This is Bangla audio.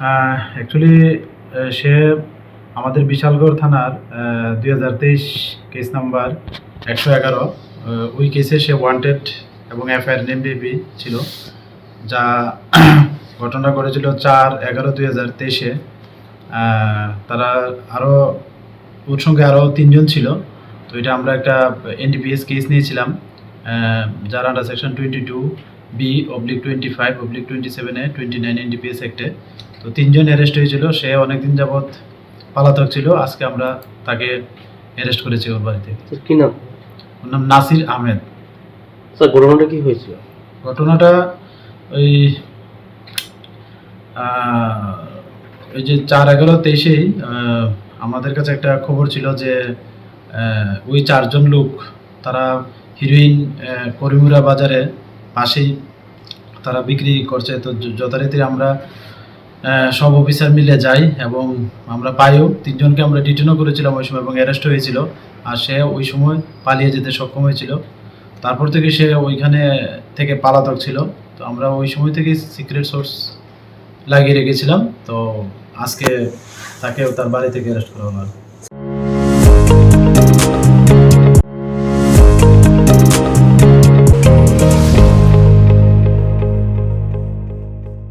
অ্যাকচুয়ালি সে আমাদের বিশালগড় থানার দুই হাজার তেইশ কেস নাম্বার একশো এগারো ওই কেসে সে ওয়ান্টেড এবং এফআইআর নেম বেবি ছিল, যা ঘটনা করেছিল চার এগারো দুই হাজার তেইশে। তারা আরও ওর সঙ্গে আরও তিনজন ছিল, তো এটা আমরা একটা এনডিপিএস কেস নিয়েছিলাম যার under section twenty two B oblique twenty five oblique twenty সেভেনে টোয়েন্টি নাইন এনডিপিএস অ্যাক্টে তো তিনজন অ্যারেস্ট হয়েছিল সে অনেকদিন যাবৎ পালাতক ছিল আজকে আমরা তাকে অ্যারেস্ট করেছি ওর বাড়িতে। কি নাম? ওর নাম নাসির আহমেদ। স্যার ঘটনাটা কি হয়েছিল? ঘটনাটা ওই ওই যে চার এগারো তেইশেই আমাদের কাছে একটা খবর ছিল যে আহ, ওই চারজন লোক তারা হিরোইন করিমুরা বাজারে পাশেই তারা বিক্রি করছে। তো যথারীতি আমরা সব অফিসার মিলে যাই এবং আমরা পাইও। তিনজনকে আমরা ডিটেনও করেছিলাম ওই সময় এবং অ্যারেস্ট হয়েছিল। আর সে ওই সময় পালিয়ে যেতে সক্ষম হয়েছিল। তারপর থেকে সে ওইখানে থেকে পালাতক ছিল। তো আমরা ওই সময় থেকে সিক্রেট সোর্স লাগিয়ে রেখেছিলাম। তো আজকে তাকে তার বাড়ি থেকে অ্যারেস্ট করা হলো।